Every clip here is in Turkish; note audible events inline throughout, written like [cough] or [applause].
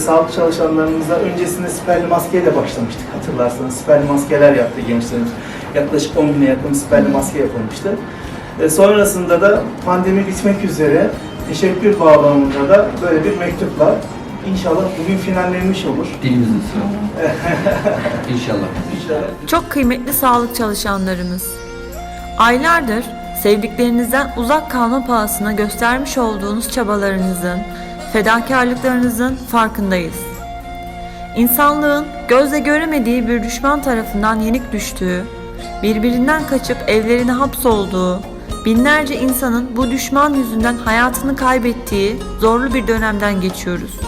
Sağlık çalışanlarımıza öncesinde siperli maskeyle başlamıştık hatırlarsanız. Siperli maskeler yaptı gençlerimiz. Yaklaşık 10 bine yakın siperli maske yapılmıştı. E, sonrasında da pandemi bitmek üzere teşekkür bağlamında da böyle bir mektup var. İnşallah bugün finallenmiş olur. Dilimizin sıra. [laughs] İnşallah. İnşallah. Çok kıymetli sağlık çalışanlarımız. Aylardır sevdiklerinizden uzak kalma pahasına göstermiş olduğunuz çabalarınızın, fedakarlıklarınızın farkındayız. İnsanlığın gözle göremediği bir düşman tarafından yenik düştüğü, birbirinden kaçıp evlerine hapsolduğu, binlerce insanın bu düşman yüzünden hayatını kaybettiği zorlu bir dönemden geçiyoruz.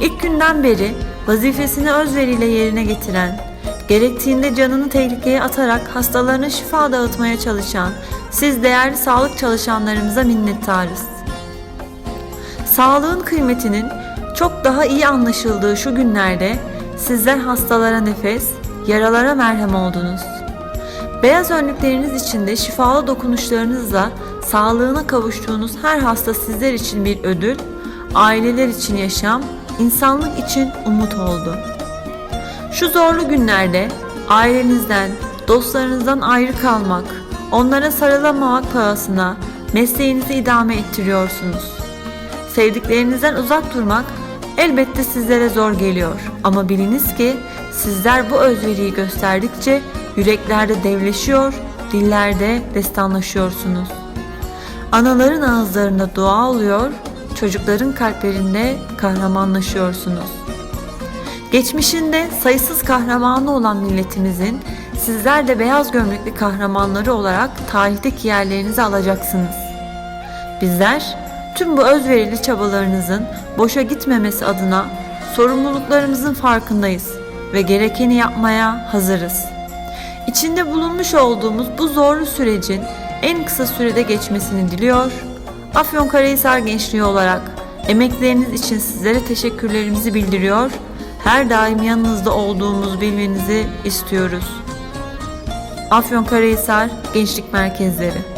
İlk günden beri vazifesini özveriyle yerine getiren, gerektiğinde canını tehlikeye atarak hastalarına şifa dağıtmaya çalışan siz değerli sağlık çalışanlarımıza minnettarız. Sağlığın kıymetinin çok daha iyi anlaşıldığı şu günlerde sizler hastalara nefes, yaralara merhem oldunuz. Beyaz önlükleriniz içinde şifalı dokunuşlarınızla sağlığına kavuştuğunuz her hasta sizler için bir ödül, aileler için yaşam, insanlık için umut oldu. Şu zorlu günlerde ailenizden, dostlarınızdan ayrı kalmak, onlara sarılamamak pahasına mesleğinizi idame ettiriyorsunuz. Sevdiklerinizden uzak durmak elbette sizlere zor geliyor ama biliniz ki sizler bu özveriyi gösterdikçe yüreklerde devleşiyor, dillerde destanlaşıyorsunuz. Anaların ağızlarında dua oluyor, çocukların kalplerinde kahramanlaşıyorsunuz. Geçmişinde sayısız kahramanı olan milletimizin sizler de beyaz gömlekli kahramanları olarak tarihteki yerlerinizi alacaksınız. Bizler tüm bu özverili çabalarınızın boşa gitmemesi adına sorumluluklarımızın farkındayız ve gerekeni yapmaya hazırız. İçinde bulunmuş olduğumuz bu zorlu sürecin en kısa sürede geçmesini diliyor. Afyonkarahisar Gençliği olarak emekleriniz için sizlere teşekkürlerimizi bildiriyor. Her daim yanınızda olduğumuzu bilmenizi istiyoruz. Afyonkarahisar Gençlik Merkezleri